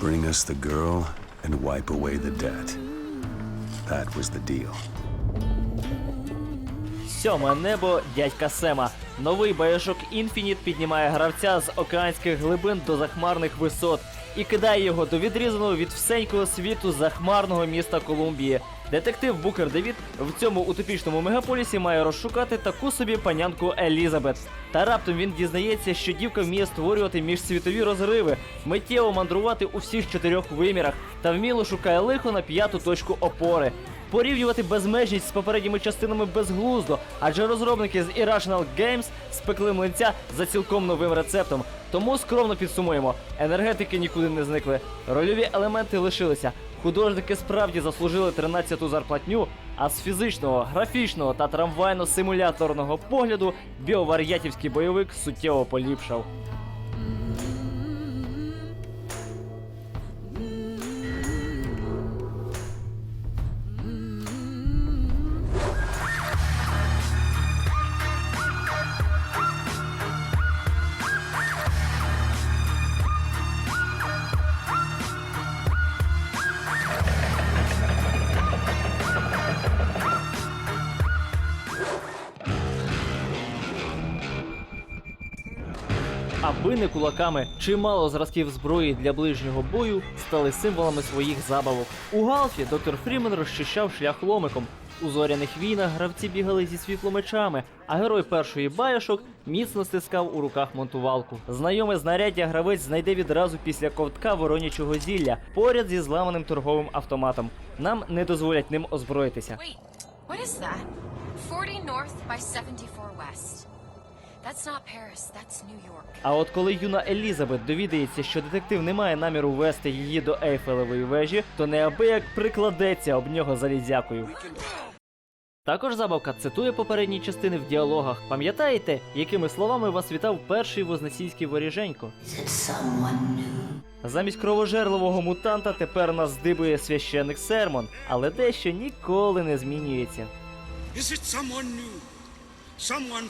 Bring us the girl and wipe away the debt. That was the deal. Сьоме небо дядька Сема. Новий баяшок Інфініт піднімає гравця з океанських глибин до захмарних висот і кидає його до відрізаного від всенького світу захмарного міста Колумбії. Детектив Букер Девід в цьому утопічному мегаполісі має розшукати таку собі панянку Елізабет. Та раптом він дізнається, що дівка вміє створювати міжсвітові розриви, миттєво мандрувати у всіх чотирьох вимірах та вміло шукає лихо на п'яту точку опори. Порівнювати безмежність з попередніми частинами безглуздо, адже розробники з Irrational Games спекли млинця за цілком новим рецептом. Тому скромно підсумуємо: енергетики нікуди не зникли, рольові елементи лишилися. Художники справді заслужили 13-ту зарплатню, а з фізичного, графічного та трамвайно-симуляторного погляду біовар'ятівський бойовик суттєво поліпшав. Аби кулаками, чимало зразків зброї для ближнього бою стали символами своїх забавок. У Галфі доктор Фрімен розчищав шлях ломиком. У зоряних війнах гравці бігали зі світломечами, а герой першої баяшок міцно стискав у руках монтувалку. Знайоме знаряддя гравець знайде відразу після ковтка воронячого зілля поряд зі зламаним торговим автоматом. Нам не дозволять ним озброїтися. Wait, what is that? 40 north by 74 west. А от коли юна Елізабет довідається, що детектив не має наміру вести її до Ейфелевої вежі, то неабияк прикладеться об нього залізякою. Також забавка цитує попередні частини в діалогах. Пам'ятаєте, якими словами вас вітав перший вознесійський воріженько? Замість кровожерливого мутанта тепер нас здибує священник Сермон, але дещо ніколи не змінюється. Is it someone new? Someone?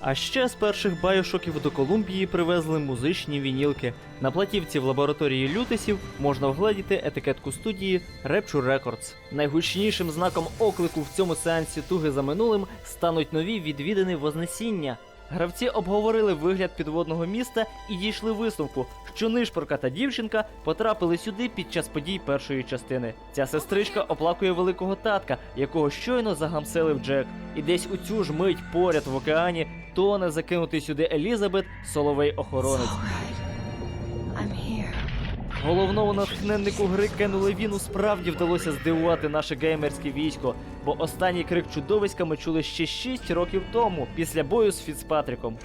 А ще з перших байошоків до Колумбії привезли музичні вінілки. На платівці в лабораторії лютисів можна вгледіти етикетку студії Rapture Records. Найгучнішим знаком оклику в цьому сеансі туги за минулим стануть нові відвідини Вознесіння. Гравці обговорили вигляд підводного міста і дійшли висновку, що нишпорка та дівчинка потрапили сюди під час подій першої частини. Ця сестричка оплакує великого татка, якого щойно загамселив Джек. І десь у цю ж мить поряд в океані тоне закинутий сюди Елізабет, соловей охоронець. Головному натхненнику гри Кену Левіну справді вдалося здивувати наше геймерське військо, бо останній крик чудовиська ми чули ще 6 років тому, після бою з Фіцпатріком.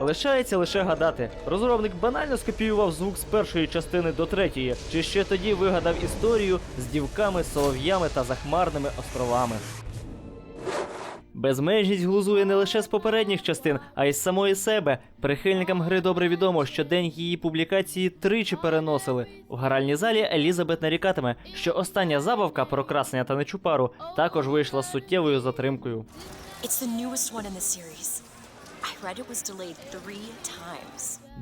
Лишається лише гадати. Розробник банально скопіював звук з першої частини до третьої, чи ще тоді вигадав історію з дівками, солов'ями та захмарними островами. Безмежність глузує не лише з попередніх частин, а й з самої себе. Прихильникам гри добре відомо, що день її публікації тричі переносили. У гральній залі Елізабет нарікатиме, що остання забавка про красення та нечупару також вийшла суттєвою затримкою. It's the newest one in the series.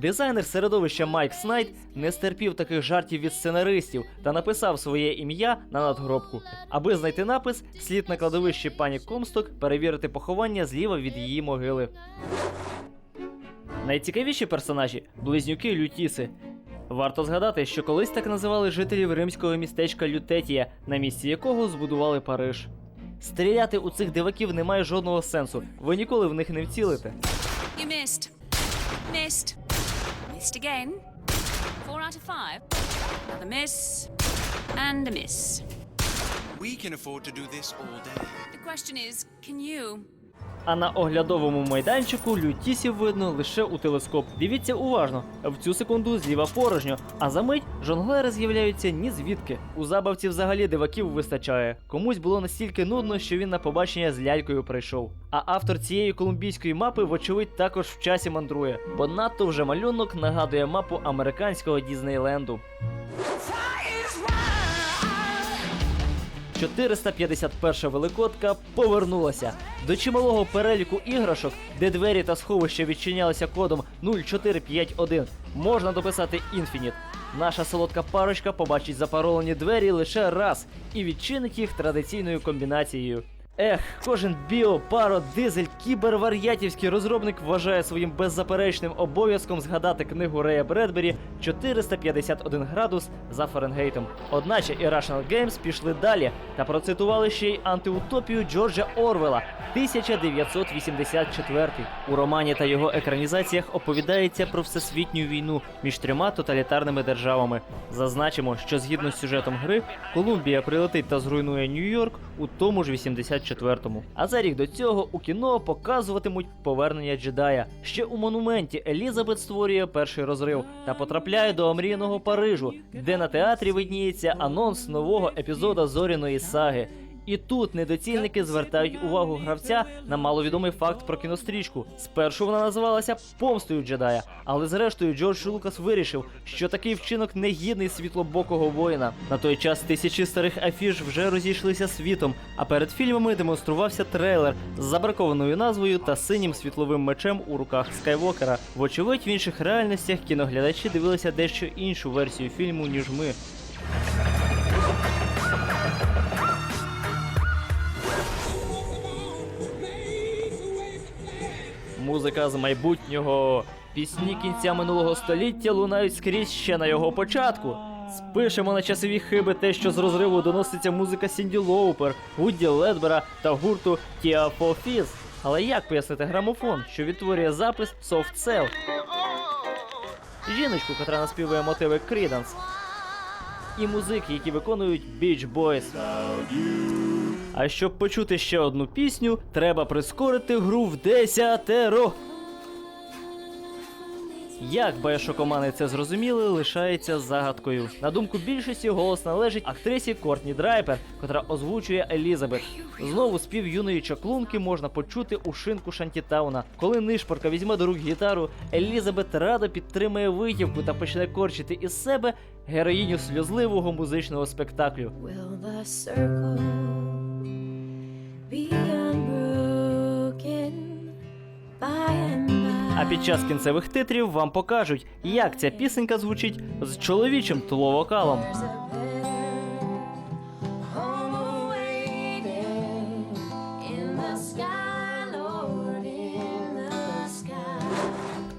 Дизайнер середовища Майк Снайд не стерпів таких жартів від сценаристів та написав своє ім'я на надгробку. Аби знайти напис, слід на кладовищі пані Комсток перевірити поховання зліва від її могили. Найцікавіші персонажі близнюки Лютіси. Варто згадати, що колись так називали жителів римського містечка Лютетія, на місці якого збудували Париж. Стріляти у цих диваків немає жодного сенсу, ви ніколи в них не вцілите. You missed. Missed. Missed again. Four out of five. Another miss. And a miss. We can afford to do this all day. The question is, can you? А на оглядовому майданчику лютісів видно лише у телескоп. Дивіться уважно, в цю секунду зліва порожньо, а за мить жонглери з'являються ні звідки. У забавці взагалі диваків вистачає. Комусь було настільки нудно, що він на побачення з лялькою прийшов. А автор цієї колумбійської мапи, вочевидь, також в часі мандрує, бо надто вже малюнок нагадує мапу американського Дізнейленду. 451 великодка повернулася. До чималого переліку іграшок, де двері та сховища відчинялися кодом 0451, можна дописати Infinite. Наша солодка парочка побачить запаролені двері лише раз і відчинить їх традиційною комбінацією. Ех, кожен біо, паро, дизель, кібервар'ятівський розробник вважає своїм беззаперечним обов'язком згадати книгу Рея Бредбері 451 градус за Фаренгейтом. Одначе Irrational Games пішли далі та процитували ще й антиутопію Джорджа Орвела 1984. У романі та його екранізаціях оповідається про всесвітню війну між трьома тоталітарними державами. Зазначимо, що згідно з сюжетом гри, Колумбія прилетить та зруйнує Нью-Йорк у тому ж 84-му. А за рік до цього у кіно показуватимуть повернення джедая. Ще у монументі Елізабет створює перший розрив та потрапляє до омріяного Парижу, де на театрі видніється анонс нового епізода зоряної саги. І тут недоцільники звертають увагу гравця на маловідомий факт про кінострічку. Спершу вона називалася Помстою джедая, але зрештою Джордж Лукас вирішив, що такий вчинок не гідний світлобокого воїна. На той час тисячі старих афіш вже розійшлися світом, а перед фільмами демонструвався трейлер з забракованою назвою та синім світловим мечем у руках Скайвокера. Вочевидь, в інших реальностях кіноглядачі дивилися дещо іншу версію фільму ніж ми. Музика з майбутнього. Пісні кінця минулого століття лунають скрізь ще на його початку. Спишемо на часові хиби те, що з розриву доноситься музика Сінді Лоупер, Гудді Ледбера та гурту Tia for Але як пояснити грамофон, що відтворює запис Cell? Жіночку, котра наспівує мотиви Creedence. І музики, які виконують Beach Boys. А щоб почути ще одну пісню, треба прискорити гру в десятеро. Як байошокомани це зрозуміли, лишається загадкою. На думку більшості, голос належить актрисі Кортні Драйпер, котра озвучує Елізабет. Знову спів юної чаклунки можна почути у шинку Шантітауна. Коли нишпорка візьме до рук гітару, Елізабет радо підтримує витівку та почне корчити із себе героїню сльозливого музичного спектаклю. А під час кінцевих титрів вам покажуть, як ця пісенька звучить з чоловічим тловокалом.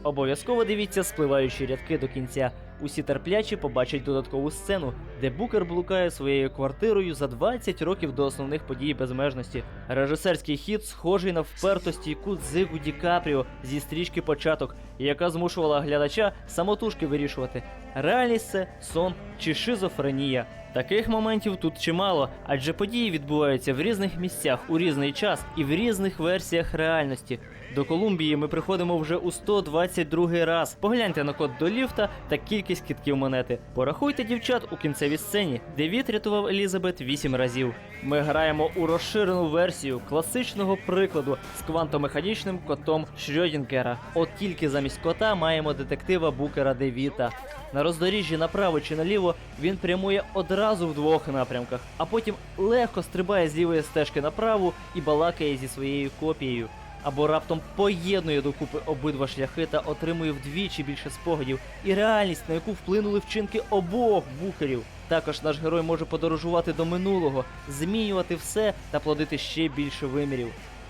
Обов'язково дивіться спливаючі рядки до кінця. Усі терплячі побачать додаткову сцену, де Букер блукає своєю квартирою за 20 років до основних подій безмежності. Режисерський хід схожий на вперто стійку дзигу Ді Капріо зі стрічки початок, яка змушувала глядача самотужки вирішувати, реальність це сон чи шизофренія. Таких моментів тут чимало, адже події відбуваються в різних місцях у різний час і в різних версіях реальності. До Колумбії ми приходимо вже у 122 раз. Погляньте на код до ліфта та кількість китків монети. Порахуйте дівчат у кінцевій сцені. Девід рятував Елізабет 8 разів. Ми граємо у розширену версію класичного прикладу з квантомеханічним котом Шрёдінгера. От тільки замість кота маємо детектива Букера Девіта. На роздоріжжі направо чи наліво він прямує одразу в двох напрямках, а потім легко стрибає з лівої стежки направо і балакає зі своєю копією. Або раптом поєднує докупи обидва шляхи та отримує вдвічі більше спогадів і реальність, на яку вплинули вчинки обох букерів. Також наш герой може подорожувати до минулого, змінювати все та плодити ще більше вимірів.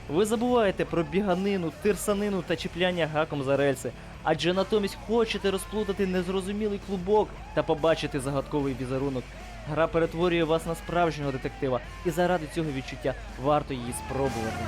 Ви забуваєте про біганину, тирсанину та чіпляння гаком за рельси, адже натомість хочете розплутати незрозумілий клубок та побачити загадковий візерунок. Гра перетворює вас на справжнього детектива, і заради цього відчуття варто її спробувати.